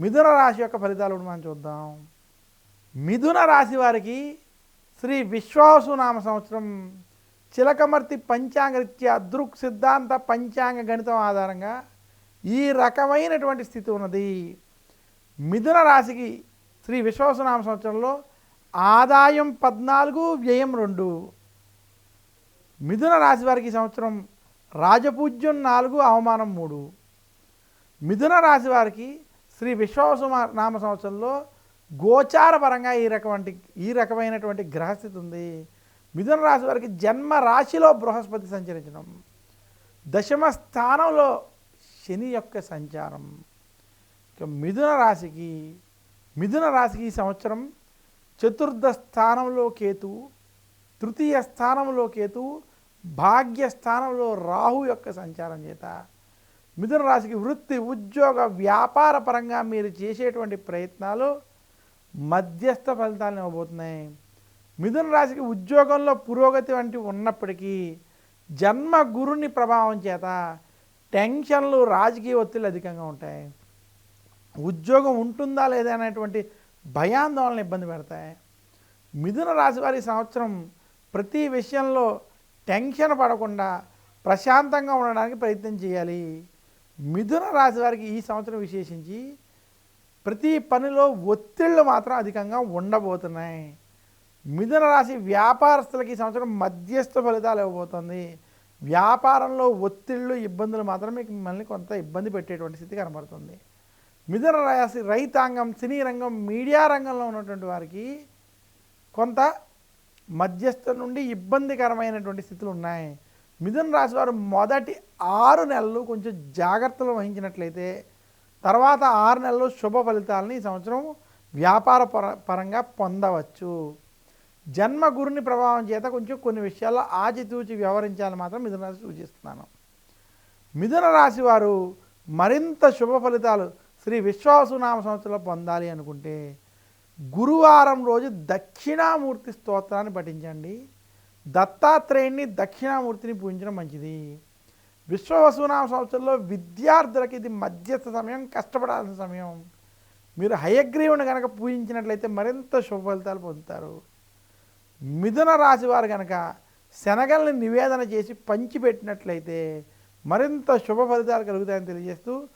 మిథున రాశి యొక్క ఫలితాలు మనం చూద్దాం. మిథున రాశి వారికి శ్రీ విశ్వాసు నామ సంవత్సరం చిలకమర్తి పంచాంగరీత్యా దృక్ సిద్ధాంత పంచాంగ గణితం ఆధారంగా ఈ రకమైనటువంటి స్థితి ఉన్నది. మిథున రాశికి శ్రీ విశ్వాసనామ సంవత్సరంలో ఆదాయం పద్నాలుగు వ్యయం రెండు. మిథున రాశి వారికి సంవత్సరం రాజపూజ్యం నాలుగు అవమానం మూడు. మిథున రాశి వారికి శ్రీ విశ్వాస నామ సంవత్సరంలో గోచారపరంగా ఈ రకమంటి ఈ రకమైనటువంటి గ్రహస్థితి ఉంది. మిథున రాశి వారికి జన్మ రాశిలో బృహస్పతి సంచరించడం. దశమ స్థానంలో శని యొక్క సంచారం. మిథున రాశికి మిథున రాశికి ఈ సంవత్సరం చతుర్థ స్థానంలో కేతు తృతీయ స్థానంలో కేతు భాగ్య స్థానంలో రాహు యొక్క సంచారం చేత మిథున రాశికి వృత్తి ఉద్యోగ వ్యాపార పరంగా మీరు చేసేటువంటి ప్రయత్నాలు మధ్యస్థ ఫలితాలను ఇవ్వబోతున్నాయి. మిథున రాశికి ఉద్యోగంలో పురోగతి వంటివి ఉన్నప్పటికీ జన్మ గురుని ప్రభావం చేత టెన్షన్లు రాజకీయ ఒత్తిళ్ళు అధికంగా ఉంటాయి. ఉద్యోగం ఉంటుందా లేదా అనేటువంటి భయాందోళన ఇబ్బంది పెడతాయి. మిథున రాశి వారి సంవత్సరం ప్రతి విషయంలో టెన్షన్ పడకుండా ప్రశాంతంగా ఉండడానికి ప్రయత్నం చేయాలి. మిథున రాశి వారికి ఈ సంవత్సరం విశేషించి ప్రతి పనిలో ఒత్తిళ్ళు మాత్రం అధికంగా ఉండబోతున్నాయి. మిథున రాశి వ్యాపారస్తులకి ఈ సంవత్సరం మధ్యస్థ ఫలితాలు ఇవ్వబోతుంది. వ్యాపారంలో ఒత్తిళ్ళు ఇబ్బందులు మాత్రం మీకు మిమ్మల్ని కొంత ఇబ్బంది పెట్టేటువంటి స్థితి కనబడుతుంది. మిథున రాశి రైతాంగం సినీ రంగం మీడియా రంగంలో ఉన్నటువంటి వారికి కొంత మధ్యస్థ నుండి ఇబ్బందికరమైనటువంటి స్థితులు ఉన్నాయి. మిథున రాశి వారు మొదటి ఆరు నెలలు కొంచెం జాగ్రత్తలు వహించినట్లయితే తర్వాత ఆరు నెలలు శుభ ఫలితాలని ఈ సంవత్సరం వ్యాపార పర పరంగా పొందవచ్చు. జన్మ గురుని ప్రభావం చేత కొంచెం కొన్ని విషయాల్లో ఆచితూచి వ్యవహరించాలని మాత్రం మిథున రాశి సూచిస్తున్నాను. మిథున రాశి వారు మరింత శుభ ఫలితాలు శ్రీ విశ్వాసునామ సంవత్సరంలో పొందాలి అనుకుంటే గురువారం రోజు దక్షిణామూర్తి స్తోత్రాన్ని పఠించండి. దత్తాత్రేయుణ్ణి దక్షిణామూర్తిని పూజించడం మంచిది. విశ్వవసునామ సంవత్సరంలో విద్యార్థులకి ఇది మధ్యస్థ సమయం కష్టపడాల్సిన సమయం. మీరు హయగ్రీవుని కనుక పూజించినట్లయితే మరింత శుభ ఫలితాలు పొందుతారు. మిథున రాశి వారు కనుక శనగల్ని నివేదన చేసి పంచిపెట్టినట్లయితే మరింత శుభ ఫలితాలు కలుగుతాయని తెలియజేస్తూ